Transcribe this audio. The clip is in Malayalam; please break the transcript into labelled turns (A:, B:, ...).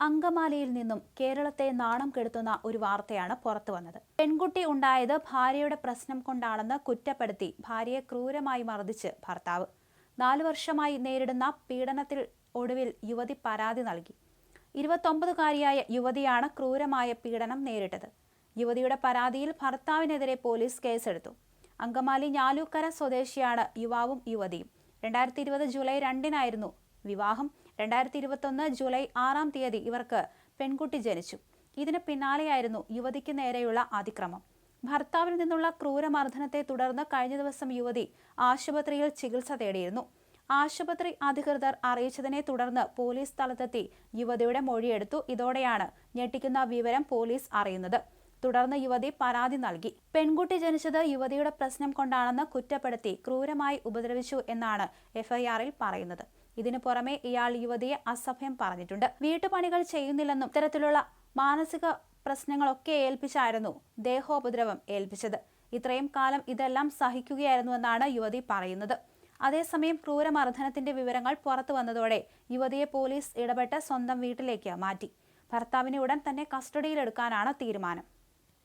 A: അങ്കമാലിയിൽ നിന്നും കേരളത്തെ നാണം കെടുത്തുന്ന ഒരു വാർത്തയാണ് പുറത്തു വന്നത്. പെൺകുട്ടി ഉണ്ടായത് ഭാര്യയുടെ പ്രശ്നം കൊണ്ടാണെന്ന് കുറ്റപ്പെടുത്തി ഭാര്യയെ ക്രൂരമായി മർദ്ദിച്ച് ഭർത്താവ്. നാലു വർഷമായി നേരിടുന്ന പീഡനത്തിൽ ഒടുവിൽ യുവതി പരാതി നൽകി. ഇരുപത്തൊമ്പതുകാരിയായ യുവതിയാണ് ക്രൂരമായ പീഡനം നേരിട്ടത്. യുവതിയുടെ പരാതിയിൽ ഭർത്താവിനെതിരെ പോലീസ് കേസെടുത്തു. അങ്കമാലി ഞാലൂക്കര സ്വദേശിയാണ് യുവാവും യുവതിയും. രണ്ടായിരത്തി ഇരുപത് ജൂലൈ രണ്ടിനായിരുന്നു വിവാഹം രണ്ടായിരത്തി ഇരുപത്തൊന്ന് ജൂലൈ ആറാം തീയതി ഇവർക്ക് പെൺകുട്ടി ജനിച്ചു. ഇതിന് പിന്നാലെയായിരുന്നു യുവതിക്ക് നേരെയുള്ള അതിക്രമം. ഭർത്താവിൽ നിന്നുള്ള ക്രൂരമർദ്ദനത്തെ തുടർന്ന് കഴിഞ്ഞ ദിവസം യുവതി ആശുപത്രിയിൽ ചികിത്സ തേടിയിരുന്നു. ആശുപത്രി അധികൃതർ അറിയിച്ചതിനെ തുടർന്ന് പോലീസ് സ്ഥലത്തെത്തി യുവതിയുടെ മൊഴിയെടുത്തു. ഇതോടെയാണ് ഞെട്ടിക്കുന്ന വിവരം പോലീസ് അറിയുന്നത്. തുടർന്ന് യുവതി പരാതി നൽകി. പെൺകുട്ടി ജനിച്ചത് യുവതിയുടെ പ്രശ്നം കൊണ്ടാണെന്ന് കുറ്റപ്പെടുത്തി ക്രൂരമായി ഉപദ്രവിച്ചു എന്നാണ് എഫ്ഐആറിൽ പറയുന്നത്. ഇതിനു പുറമെ ഇയാൾ യുവതിയെ അസഭ്യം പറഞ്ഞിട്ടുണ്ട്. വീട്ടുപണികൾ ചെയ്യുന്നില്ലെന്നും ഇത്തരത്തിലുള്ള മാനസിക പ്രശ്നങ്ങളൊക്കെ ഏൽപ്പിച്ചായിരുന്നു ദേഹോപദ്രവം ഏൽപ്പിച്ചത്. ഇത്രയും കാലം ഇതെല്ലാം സഹിക്കുകയായിരുന്നുവെന്നാണ് യുവതി പറയുന്നത്. അതേസമയം ക്രൂരമർദ്ദനത്തിന്റെ വിവരങ്ങൾ പുറത്തു വന്നതോടെ യുവതിയെ പോലീസ് ഇടപെട്ട് സ്വന്തം വീട്ടിലേക്ക് മാറ്റി. ഭർത്താവിനെ ഉടൻ തന്നെ കസ്റ്റഡിയിലെടുക്കാനാണ് തീരുമാനം.